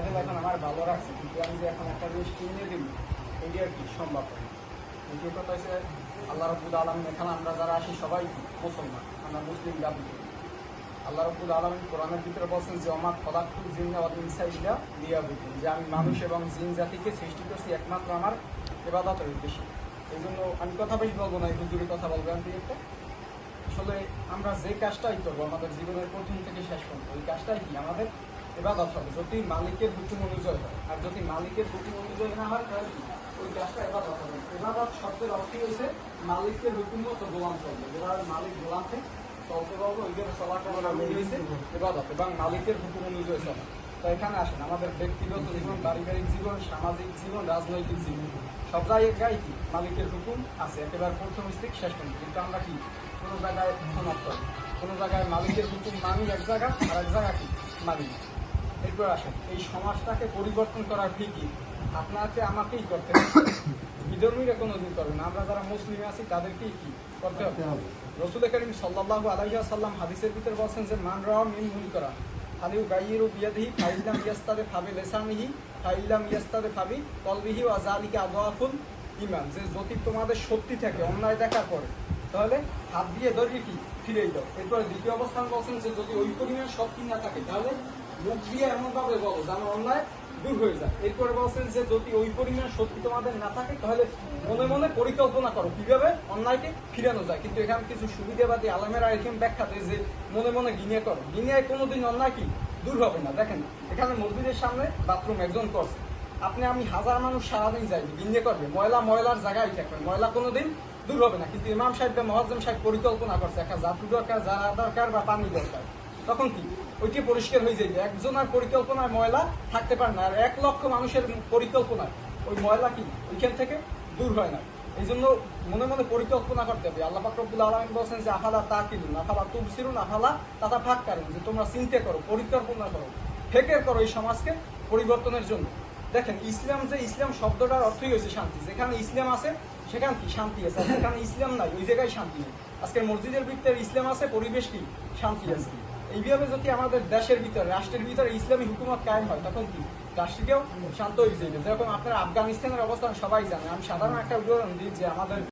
Title এখন আমার ভালো রাখছে কিন্তু আমি যে এখন একটা জিনিস কিনে দিব, এটি আর কি সম্ভব দ্বিতীয় কথা হচ্ছে আল্লাহ রব্বুল আলম এখানে আমরা যারা আসি সবাই মুসলমান, আমরা মুসলিম দাবি করি আল্লাহ রব্বুল আলম কোরআনের ভিতরে বলছেন যে আমার ফলাকুল জিন ইনসাইডা দিয়া বুঝুন যে আমি মানুষ এবং জিন জাতিকে সৃষ্টি করছি একমাত্র আমার এবাদতের উদ্দেশ্যে। এই জন্য আমি কথা বেশি বলব না, এই হুজুরি কথা বলব আমি একটা। আসলে আমরা যে কাজটাই করব, আমাদের জীবনের প্রথম থেকে শেষ পর্যন্ত ওই কাজটাই কি আমাদের এবাদত হবে, যদি মালিকের হুকুম অনুযায়ী হয়, আর যদি মালিকের হুকুম অনুযায়ী না হয়, তাহলে? ওই কাজটা এবাদত হবে। এবাদত শব্দের অর্থ হয়েছে? মালিকের হুকুম মতো গোলাম চলবে। যেভাবে মালিক গোলামকে চলতে পারব ওইভাবে চলাটা হয়েছে এবাদত এবং মালিকের হুকুম অনুযায়ী চলা। তো এখানে আসেন, আমাদের ব্যক্তিগত জীবন, পারিবারিক জীবন, সামাজিক জীবন, রাজনৈতিক জীবন। সব জায়গায় কি? মালিকের হুকুম আছে। একেবারে প্রথম থেকে শেষ পর্যন্ত। কিন্তু আমরা কি? কোনো জায়গায় কোনো জায়গায় মালিকের হুকুম মানি, এক জায়গা আর এক জায়গা কি? না। এরপর আসেন। এই সমাজটাকে পরিবর্তন করার ঠিকই। আপনাকে আমাকেই করতে হবে। বিধর্মীরা কোনোদিন করবে না। আমরা যারা মুসলিম আছি তাদেরকেই কি করতে হবে? রসুল করিম সাল্লাহ আলাইহা সাল্লাম হাদিসের ভিতরে বলছেন যে মান রাওয়া মিন মুন করা ফালিউ গাইয়েরু বিয়াদিহি ফাইলাম ইয়াস্তাদে ফাবি লেসানিহি ফাইলাম ইয়াস্তাদে ফাবি কলবিহি ওয়া জালিকা আদওয়াফুল ইমান যে যদি তোমাদের সত্যি থাকে অন্যায় দেখার পরে তাহলে হাত দিয়ে ধরিয়ে কি? ফিরে দাও। এরপরে দ্বিতীয় অবস্থান বলছেন যে যদি ওই পরিমাণ শক্তি না থাকে তাহলে মুখ দিয়ে এমনভাবে বলো যেন অন্যায় দূর হয়ে যায়। এরপরে বলছেন যে, যদি ওই পরিমাণ শক্তি তোমাদের না থাকে, তাহলে মনে মনে পরিকল্পনা করো কীভাবে অন্যায়কে ফিরানো যায়। কিন্তু এখানে কিছু সুবিধাবাদী আলমেরা এরকম ব্যাখ্যা দেয় যে, মনে মনে গিনিয়ে করো। গিনিয়ে কোনোদিন অন্যায় কি? দূর হবে না। দেখেন, এখানে মসজিদের সামনে বাথরুম একজন করছে। আপনি, আমি হাজার মানুষ সারাদিন যাইবে গিনিয়ে করবে। ময়লা ময়লার জায়গায় থাকবে। ময়লা কোনোদিন দূর হবে না। কিন্তু ইমাম সাহেব মহাজম সাহেব পরিকল্পনা করছে একটা জাতু দরকার যারা দরকার বা পানি দরকার। তখন কি? ওইটি পরিষ্কার হয়ে যাবে একজনের পরিকল্পনায় ময়লা থাকতে পারে না। আর এক লক্ষ মানুষের পরিকল্পনায়। ওই ময়লা কি? ওইখান থেকে দূর হয় না। এই জন্য মনে মনে পরিকল্পনা করতে হবে। আল্লাহ ফাকরুল আলম বলছেন যে, আফালা তা কিনুন আফালা তুম সিরুন আফালা তাতা ফাঁক কারণ যে তোমরা চিন্তা করো, পরিকল্পনা করো, ফেকের করো এই সমাজকে পরিবর্তনের জন্য। দেখেন, ইসলাম যে ইসলাম শব্দটার অর্থই হয়েছে শান্তি। যেখানে ইসলাম আছে, সেখানে কি? শান্তি আছে। যেখানে ইসলাম নাই, ওই জায়গায় শান্তি নেই। আজকের মসজিদের ভিতরে ইসলাম আছে, পরিবেশ কি? শান্তি আছে। এইভাবে যদি আমাদের দেশের ভিতরে, রাষ্ট্রের ভিতরে ইসলামী হুকুমত কায়েম হয়, তখন কি? রাষ্ট্রকেও শান্ত হয়ে যাবে যেরকম আপনার আফগানিস্তানের অবস্থান সবাই জানে। আমি সাধারণ একটা উদাহরণ দিই যে আমাদের